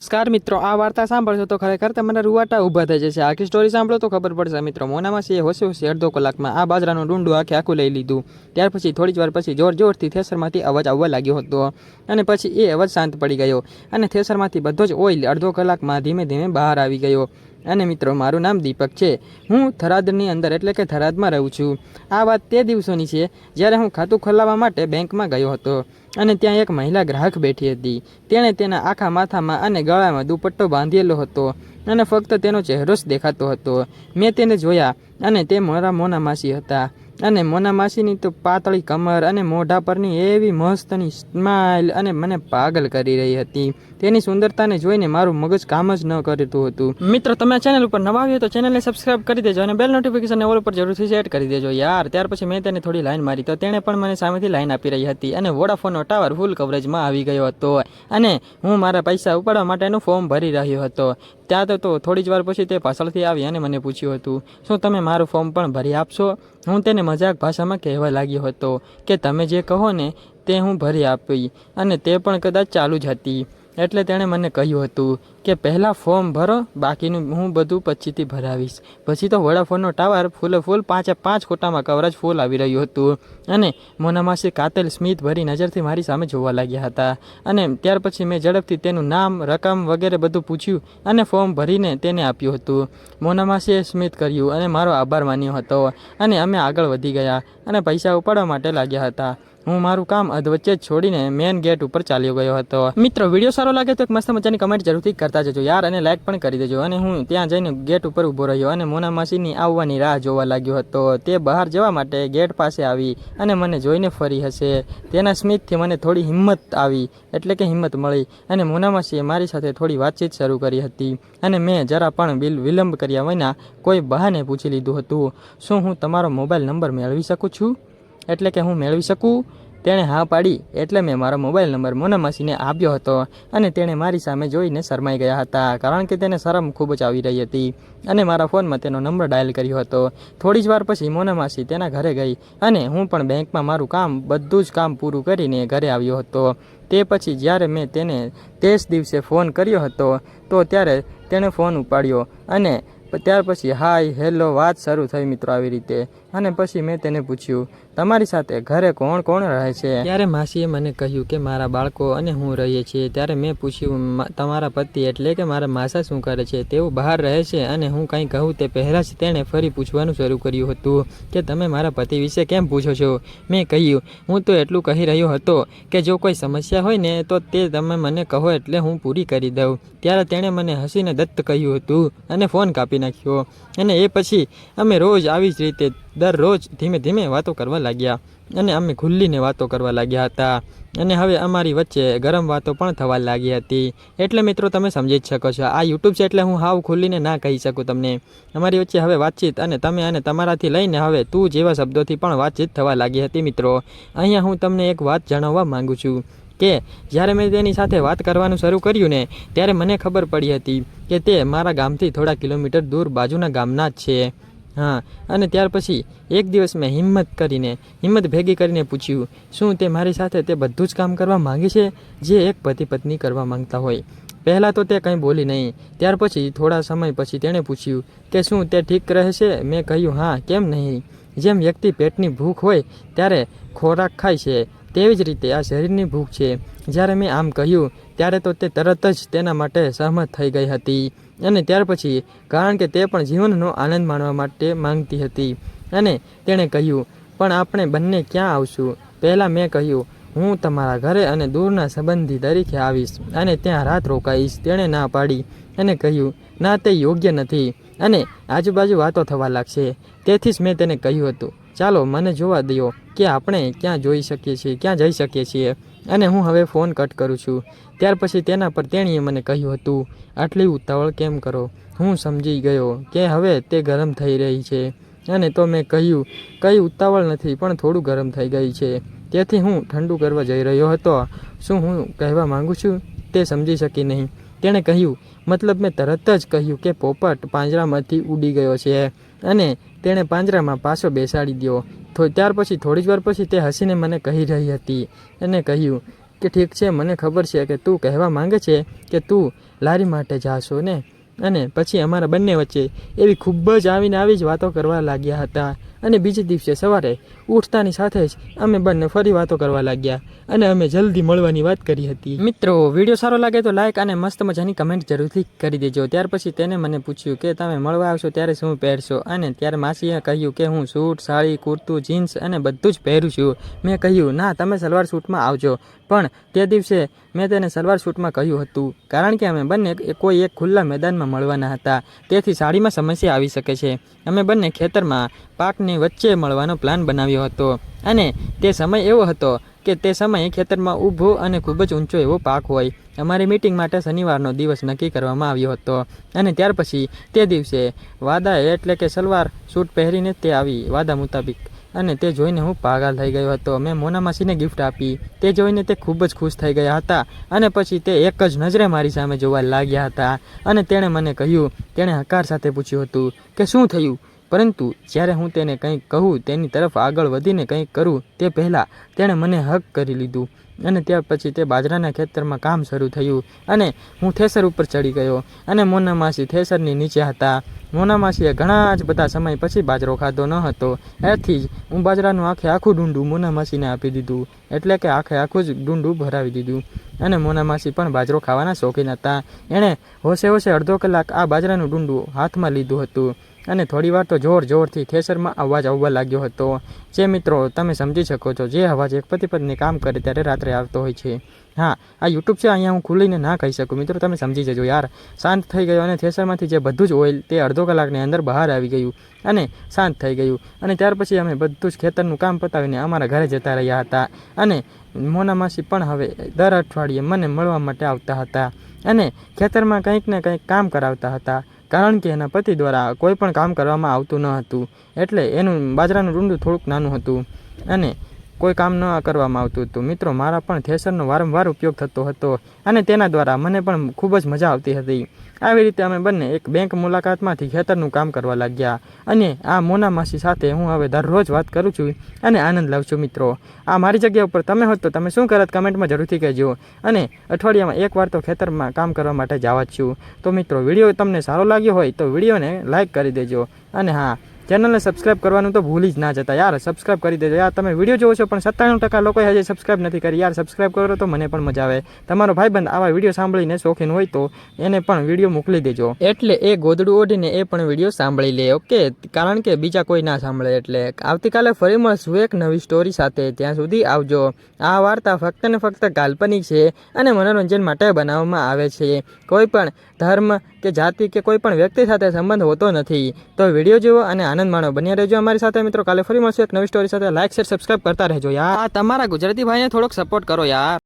નમસ્કાર મિત્રો, આ વાર્તા સાંભળશો તો ખરેખર તમારા રૂવાટા ઊભા થઈ જશે. આખી સ્ટોરી સાંભળો તો ખબર પડશે મિત્રો. મોનામાં છે હોશે હોશે અડધો કલાકમાં આ બાજરાનું ડુંડું આખે આખું લઈ લીધું. ત્યાર પછી થોડી વાર પછી જોર જોરથી થેસરમાંથી અવાજ આવવા લાગ્યો હતો અને પછી એ અવાજ શાંત પડી ગયો અને થેસરમાંથી બધો જ ઓઇલ અડધો કલાકમાં ધીમે ધીમે બહાર આવી ગયો. અને મિત્રો, મારું નામ દીપક છે. હું થરાદની અંદર, એટલે કે થરાદમાં રહું છું. આ વાત તે દિવસોની છે, જ્યારે હું ખાતું ખોલાવવા માટે બેંકમાં ગયો હતો અને ત્યાં એક મહિલા ગ્રાહક બેઠી હતી. તેણે તેના આખા માથામાં અને ગળામાં દુપટ્ટો બાંધેલો હતો અને ફક્ત તેનો ચહેરો જ દેખાતો હતો. મેં તેને જોયા અને તે મારા મોના માસી હતા. અને મોના માસીની તો પાતળી કમર અને મોઢા પરની એવી મસ્તની સ્માઇલ અને મને પાગલ કરી રહી હતી. તેની સુંદરતાને જોઈને મારું મગજ કામ જ ન કરતું હતું. મિત્રો, તમે ચેનલ ઉપર નવા આવ્યો તો ચેનલને સબસ્ક્રાઇબ કરી દેજો અને બેલ નોટિફિકેશન ઓલ ઉપર જરૂરથી સેટ કરી દેજો યાર. ત્યાર પછી મેં તેને થોડી લાઈન મારી તો તેણે પણ મને સામેથી લાઈન આપી રહી હતી અને વોડાફોનનો ટાવર ફૂલ કવરેજમાં આવી ગયો હતો. અને હું મારા પૈસા ઉપાડવા માટેનું ફોર્મ ભરી રહ્યો હતો. ત્યાં તો થોડી જ વાર પછી તે પાછળથી આવી અને મને પૂછ્યું હતું, શું તમે મારું ફોર્મ પણ ભરી આપશો? હું તેને મજાક ભાષામાં કહેવા લાગ્યો હતો કે તમે જે કહો ને તે હું ભરી આપી અને તે પણ કદાચ ચાલુ જ હતી. એટલે તેણે મને કહ્યું હતું કે પહેલાં ફોર્મ ભરો, બાકીનું હું બધું પછીથી ભરાવીશ. પછી તો વડાફોનનો ટાવર ફૂલે ફૂલ પાંચે પાંચ ખોટામાં કવરેજ ફૂલ આવી રહ્યું હતું. અને મોનામાસે કાતેલ સ્મિત ભરી નજરથી મારી સામે જોવા લાગ્યા હતા. અને ત્યાર પછી મેં ઝડપથી તેનું નામ, રકમ વગેરે બધું પૂછ્યું અને ફોર્મ ભરીને તેને આપ્યું હતું. મોનામાસીએ સ્મિત કર્યું અને મારો આભાર માન્યો હતો. અને અમે આગળ વધી ગયા અને પૈસા ઉપાડવા માટે લાગ્યા હતા. હું મારું કામ અધવચ્ચે છોડીને મેન ગેટ ઉપર ચાલ્યો ગયો હતો. મિત્રો વીડિયો સારો લાગે તો એક મસ્ત મજાની કમેન્ટ જરૂરથી કરતા જજો યાર, અને લાઈક પણ કરી દેજો. અને હું ત્યાં જઈને ગેટ ઉપર ઊભો રહ્યો અને મોના માસીની આવવાની રાહ જોવા લાગ્યો હતો. તે બહાર જવા માટે ગેટ પાસે આવી અને મને જોઈને ફરી હશે. તેના સ્મિતથી મને થોડી હિંમત આવી, એટલે કે હિંમત મળી અને મોના માસીએ મારી સાથે થોડી વાતચીત શરૂ કરી હતી. અને મેં જરા પણ બિલ વિલંબ કર્યા વિના કોઈ બહાને પૂછી લીધું હતું. શું હું તમારો મોબાઈલ નંબર મેળવી શકું છું? એટલે કે હું મેળવી શકું? તેણે હા પાડી એટલે મેં મારો મોબાઈલ નંબર મોના માસીને આપ્યો હતો અને તેણે મારી સામે જોઈને શરમાઈ ગયા હતા, કારણ કે તેને શરમ ખૂબ જ આવી રહી હતી અને મારા ફોનમાં તેનો નંબર ડાયલ કર્યો હતો. થોડી જ વાર પછી મોના માસી તેના ઘરે ગઈ અને હું પણ બેંકમાં મારું કામ, બધું જ કામ પૂરું કરીને ઘરે આવ્યો હતો. તે પછી જ્યારે મેં તેને તે જ દિવસે ફોન કર્યો હતો, તો ત્યારે તેણે ફોન ઉપાડ્યો અને ત્યાર પછી, હાય, હેલો, વાત શરૂ થઈ મિત્રો આવી રીતે. અને પછી મેં તેને પૂછ્યું તમારી સાથે ઘરે કોણ કોણ રહે છે? ત્યારે માસીએ મને કહ્યું કે મારા બાળકો અને હું રહીએ છીએ. ત્યારે મેં પૂછ્યું તમારા પતિ એટલે કે મારા માસા શું કરે છે? તેઓ બહાર રહે છે અને હું કંઈ કહું તે પહેલાં જ તેણે ફરી પૂછવાનું શરૂ કર્યું હતું કે તમે મારા પતિ વિશે કેમ પૂછો છો? મેં કહ્યું, હું તો એટલું કહી રહ્યો હતો કે જો કોઈ સમસ્યા હોય ને તો તે તમે મને કહો એટલે હું પૂરી કરી દઉં. ત્યારે તેણે મને હસીને દત્ત કહ્યું હતું અને ફોન કાપી નાખ્યો. અને એ પછી અમે રોજ આવી જ રીતે દરરોજ ધીમે ધીમે વાતો કરવા લાગ્યા અને અમે ખુલ્લીને વાતો કરવા લાગ્યા હતા. અને હવે અમારી વચ્ચે ગરમ વાતો પણ થવા લાગી હતી. એટલે મિત્રો, તમે સમજી જ શકો છો. આ યુટ્યુબ છે એટલે હું હાવ ખુલ્લીને ના કહી શકું તમને. અમારી વચ્ચે હવે વાતચીત અને તમે અને તમારાથી લઈને હવે તું જેવા શબ્દોથી પણ વાતચીત થવા લાગી હતી મિત્રો. અહીંયા હું તમને એક વાત જણાવવા માગું છું કે, જ્યારે મેં તેની સાથે વાત કરવાનું શરૂ કર્યું ને, ત્યારે મને ખબર પડી હતી કે તે મારા ગામથી થોડા કિલોમીટર દૂર બાજુના ગામના જ છે. હા, અને ત્યાર પછી એક દિવસ મેં હિંમત કરીને, હિંમત ભેગી કરીને પૂછ્યું, શું તે મારી સાથે તે બધું જ કામ કરવા માંગે છે? જે એક પતિ પત્ની કરવા માંગતા હોય. પહેલાં તો તે કંઈ બોલી નહીં. ત્યાર પછી, થોડા સમય પછી તેણે પૂછ્યું કે શું તે ઠીક રહેશે? મેં કહ્યું, હા, કેમ નહીં? જેમ વ્યક્તિ પેટની ભૂખ હોય, ત્યારે ખોરાક ખાય છે. તેવી જ રીતે આ શરીરની ભૂખ છે. જ્યારે મેં આમ કહ્યું, ત્યારે તો તે તરત જ તેના માટે સહમત થઈ ગઈ હતી. અને ત્યાર પછી કારણ કે તે પણ જીવનનો આનંદ માણવા માટે માંગતી હતી. અને તેણે કહ્યું, પણ આપણે બંને ક્યાં આવશું? પહેલાં મેં કહ્યું, હું તમારા ઘરે અને દૂરના સંબંધી તરીકે આવીશ અને ત્યાં રાત રોકાઈશ. તેણે ના પાડી અને કહ્યું, ના, તે યોગ્ય નથી. અને આજુબાજુ વાતો થવા લાગશે. તેથી જ મેં તેને કહ્યું હતું, ચાલો, મને જોવા દો કે આપણે ક્યાં જોઈ શકીએ છીએ, ક્યાં જઈ શકીએ છીએ. અને હું હવે ફોન કટ કરું છું. ત્યાર પછી તેના પર તેણીએ મને કહ્યું હતું, આટલી ઉતાવળ કેમ કરો? હું સમજી ગયો કે હવે તે ગરમ થઈ રહી છે. અને તો મેં કહ્યું, કંઈ ઉતાવળ નથી, પણ થોડું ગરમ થઈ ગઈ છે. તેથી હું ઠંડુ કરવા જઈ રહ્યો હતો. શું હું કહેવા માગું છું? તે સમજી શકી નહીં. તેણે કહ્યું, મતલબ મેં તરત જ કહ્યું કે પોપટ પાંજરામાંથી ઉડી ગયો છે અને તેણે પાંજરામાં પાછો બેસાડી તો ત્યાર પછી થોડી જ વાર પછી તે હસીને મને કહી રહી હતી અને કહ્યું કે ઠીક છે, મને ખબર છે કે તું કહેવા માંગે છે કે તું લારી માટે જાશો ને? અને પછી અમારા બંને વચ્ચે એવી ખૂબ જ આવીને આવી જ વાતો કરવા લાગ્યા હતા. અને બીજે દિવસે સવારે ઉઠતાની સાથે જ અમે બંને ફરી વાતો કરવા લાગ્યા અને અમે જલ્દી મળવાની વાત કરી હતી. મિત્રો, વીડિયો સારો લાગે તો લાઈક અને મસ્ત મજાની કમેન્ટ જરૂરથી કરી દેજો. ત્યાર પછી તેને મને પૂછ્યું કે તમે મળવા આવશો ત્યારે શું પહેરશો? અને ત્યારે માસીએ કહ્યું કે હું સૂટ, સાડી, કુર્તું, જીન્સ અને બધું જ પહેરું છું. મેં કહ્યું, ના, તમે સલવાર સૂટમાં આવજો. પણ તે દિવસે મેં તેને સલવાર સૂટમાં કહ્યું હતું. કારણ કે અમે બંને કોઈ એક ખુલ્લા મેદાનમાં મળવાના હતા. તેથી સાડીમાં સમસ્યા આવી શકે છે. અમે બંને ખેતરમાં પાકની વચ્ચે મળવાનો પ્લાન બનાવ્યો હતો. અને તે સમય એવો હતો કે તે સમયે ખેતરમાં ઊભો અને ખૂબ જ ઊંચો એવો પાક હોય. અમારી મીટિંગ માટે શનિવારનો દિવસ નક્કી કરવામાં આવ્યો હતો. અને ત્યાર પછી તે દિવસે વાદા એટલે કે સલવાર સૂટ પહેરીને તે આવી વાદા મુતાબિક. અને તે જોઈને હું પાગલ થઈ ગયો હતો. મેં મોના માસીને ગિફ્ટ આપી. તે જોઈને તે ખૂબ જ ખુશ થઈ ગયા હતા. અને પછી તે એક જ નજરે મારી સામે જોવા લાગ્યા હતા. અને તેણે મને કહ્યું, તેણે હકાર સાથે પૂછ્યું હતું કે શું થયું? પરંતુ જ્યારે હું તેને કંઈક કહું, તેની તરફ આગળ વધીને કંઈક કરું, તે પહેલાં તેણે મને હક કરી લીધું અને ત્યાર પછી તે બાજરાના ખેતરમાં કામ શરૂ થયું અને હું થેસર ઉપર ચડી ગયો અને મોના માસી થેસરની નીચે હતા. મોના માસીએ ઘણા જ બધા સમય પછી બાજરો ખાધો ન હતો. એથી જ હું બાજરાનું આખે આખું ડુંડું મોના માસીને આપી દીધું, એટલે કે આખે આખું જ ડુંડું ભરાવી દીધું. અને મોના માસી પણ બાજરો ખાવાના શોખીન હતા. એણે હોશે હોશે અડધો કલાક આ બાજરાનું ડુંડું હાથમાં લીધું હતું. અને થોડીવાર તો જોર જોરથી થેસરમાં અવાજ આવવા લાગ્યો હતો. જે મિત્રો, તમે સમજી શકો છો, જે અવાજ એક પતિ પત્ની કામ કરે ત્યારે રાત્રે આવતો હોય છે. હા, આ યુટ્યુબ છે, અહીંયા હું ખુલીને ના કહી શકું. મિત્રો, તમે સમજી જજો યાર. શાંત થઈ ગયો અને થેસરમાંથી જે બધું જ ઓઇલ તે અડધો કલાકની અંદર બહાર આવી ગયું અને શાંત થઈ ગયું. અને ત્યાર પછી અમે બધું જ ખેતરનું કામ પતાવીને અમારા ઘરે જતા રહ્યા હતા. અને મોના માસી પણ હવે દર અઠવાડિયે મને મળવા માટે આવતા હતા. અને ખેતરમાં કંઈક ને કંઈક કામ કરાવતા હતા. કારણ કે એના પતિ દ્વારા કોઈ પણ કામ કરવામાં આવતું ન હતું. એટલે એનું બાજરાનું રૂંડું થોડુંક નાનું હતું. અને કોઈ કામ ન કરવામાં આવતું હતું. મિત્રો, મારા પણ થેસરનો વારંવાર ઉપયોગ થતો હતો અને તેના દ્વારા મને પણ ખૂબ જ મજા આવતી હતી. આવી રીતે અમે બંને એક બેંક મુલાકાતમાંથી ખેતરનું કામ કરવા લાગ્યા અને આ મોના માસી સાથે હું હવે દરરોજ વાત કરું છું અને આનંદ લઉં છું, મિત્રો. આ મારી જગ્યા ઉપર તમે હોત તો તમે શું કરત કમેન્ટમાં જરૂરથી કહેજો. અને અઠવાડિયામાં એકવાર તો ખેતરમાં કામ કરવા માટે જવા જ છું. તો મિત્રો, વીડિયો તમને સારો લાગ્યો હોય તો વિડીયોને લાઇક કરી દેજો. અને હા ચેનલને સબસ્ક્રાઇબ કરવાનું તો ભૂલી જ ના જતા યાર, સબસ્ક્રાઇબ કરી દેજો. યાર, તમે વીડિયો જોવો છો, પણ સત્તાણું ટકા લોકોએ હજી સબસ્ક્રાઇબ નથી કરી. યાર, સબસ્ક્રાઇબ કરો તો મને પણ મજા આવે. તમારો ભાઈબંધ આવા વીડિયો સાંભળીને શોખીન હોય તો એને પણ વીડિયો મોકલી દેજો. એટલે એ ગોદડું ઓઢીને એ પણ વીડિયો સાંભળી લે, ઓકે? કારણ કે બીજા કોઈ ના સાંભળે, એટલે આવતીકાલે ફરી મળશું એક નવી સ્ટોરી સાથે. ત્યાં સુધી આવજો. આ વાર્તા ફક્ત ને ફક્ત કાલ્પનિક છે અને મનોરંજન માટે બનાવવામાં આવે છે. કોઈ પણ ધર્મ કે જાતિ કે કોઈ પણ વ્યક્તિ સાથે સંબંધ હોતો નથી. તો વીડિયો જુઓ અને આનંદ માણો બન્યા રહેજો અમારી સાથે મિત્રો. કાલે ફરી મળશું એક નવી સ્ટોરી સાથે. લાઈક શેર સબસ્ક્રાઇબ કરતા રહેજો યાર. તમારા ગુજરાતી ભાઈને થોડોક સપોર્ટ કરો યાર.